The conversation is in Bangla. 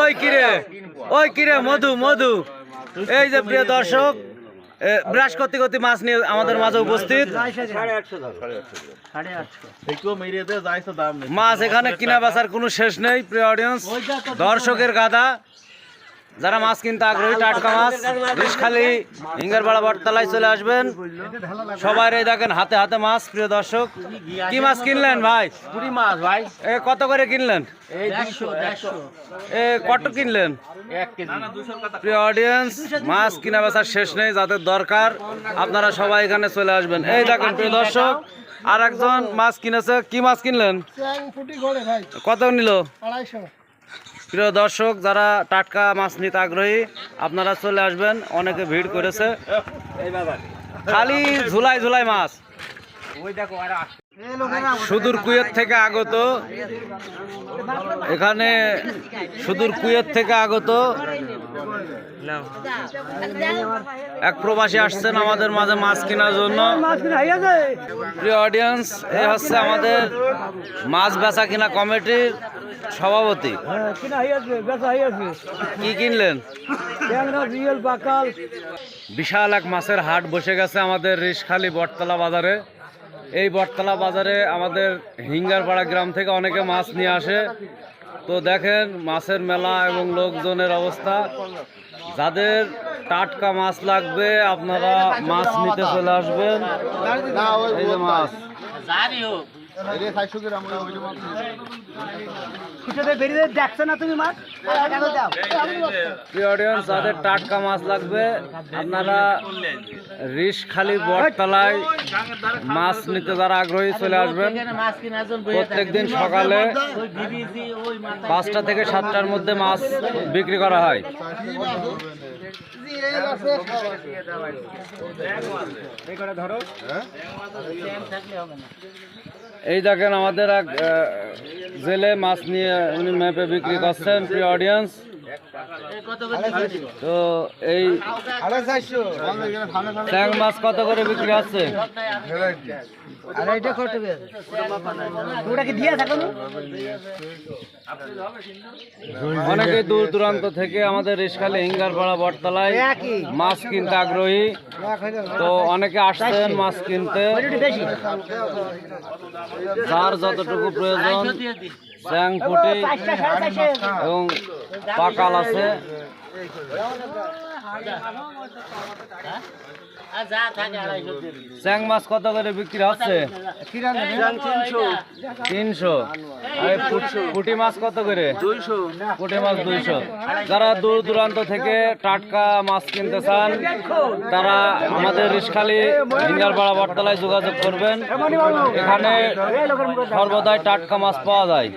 ওই কিরে? ওই কিরে মধু মধু। এই যে প্রিয় দর্শক ব্রাশ করতে করতে মাছ নিয়ে আমাদের মাঝে উপস্থিত। মাছ এখানে কিনা বেচার কোনো শেষ নেই প্রিয় অডিয়েন্স দর্শকের গাদা। যারা মাছ কিনতে আগ্রহী টাটকা মাছ রিসখালি হিঙ্গারপাড়া বটতলায় চলে আসবেন। সবাই এই দেখেন হাতে হাতে মাছ প্রিয় দর্শক। কি মাছ কিনলেন ভাই? পুরি মাছ ভাই। এ কত করে কিনলেন? এ কত কিনলেন? প্রিয় অডিয়েন্স মাছ কিনা বেচার শেষ নেই যাদের দরকার আপনারা সবাই এখানে চলে আসবেন। এই দেখেন প্রিয় দর্শক আর একজন মাছ কিনেছে। কি মাছ কিনলেন? কত নিল? প্রিয় দর্শক, যারা টাটকা মাছ নিতে আগ্রহী, আপনারা চলে আসবেন। অনেকে ভিড় করেছে। খালি ঝুলাই ঝুলাই মাছ। সুদূর কুয়েত থেকে আগত। এখানে সুদূর কুয়েত থেকে আগত। এক প্রবাসী আসছেন আমাদের মাঝে মাছ কেনার জন্য। প্রিয় অডিয়েন্স এ হচ্ছে আমাদের মাছ বেচা কিনা কমিটির সভাপতি? কি কিনলেন? বিশাল এক মাছের হাট বসে গেছে আমাদের রিসখালি বটতলা বাজারে। এই বটতলা বাজারে আমাদের হিঙ্গারপাড়া গ্রাম থেকে অনেকে মাছ নিয়ে আসে। তো দেখেন মাছের মেলা এবং লোকজনের অবস্থা। যাদের টাটকা মাছ লাগবে আপনারা মাছ নিতে চলে আসবেন। এই যে মাছ। যাদের টাটকা মাছ লাগবে আপনারা রিসখালি বটতলায় মাছ নিতে যারা আগ্রহী চলে আসবেন। এখানে মাছ কিনার জন্য প্রত্যেক দিন সকালে পাঁচটা থেকে সাতটার মধ্যে মাছ বিক্রি করা হয়। না এই দেখেন আমাদের এক জেলে মাছ নিয়ে উনি ম্যাপে বিক্রি করছেন প্রিয় অডিয়েন্স তো এই ট্যাং মাছ কত করে বিক্রি হচ্ছে? আর এটা কত করে? ওটা কি দিয়া থাকো না অনেকে দূর দূরান্ত থেকে আমাদের রিসখালি হিঙ্গারপাড়া বটতলায় মাছ কিনতে আগ্রহী। তো অনেকে আসছেন মাছ কিনতে। যার যতটুকু প্রয়োজন চ্যাং পুটি এবং পাকাল আছে আর যা থাকে আড়াইশো দিয়ে দি চ্যাং মাছ কত করে বিক্রি হচ্ছে? তিনশো। পুঁটি মাছ কত করে? পুঁটি মাছ দুইশো। যারা দূর দূরান্ত থেকে টাটকা মাছ কিনতে চান তারা আমাদের রিসখালি হিঙ্গারপাড়া বটতলায় যোগাযোগ করবেন। এখানে সর্বদাই টাটকা মাছ পাওয়া যায়।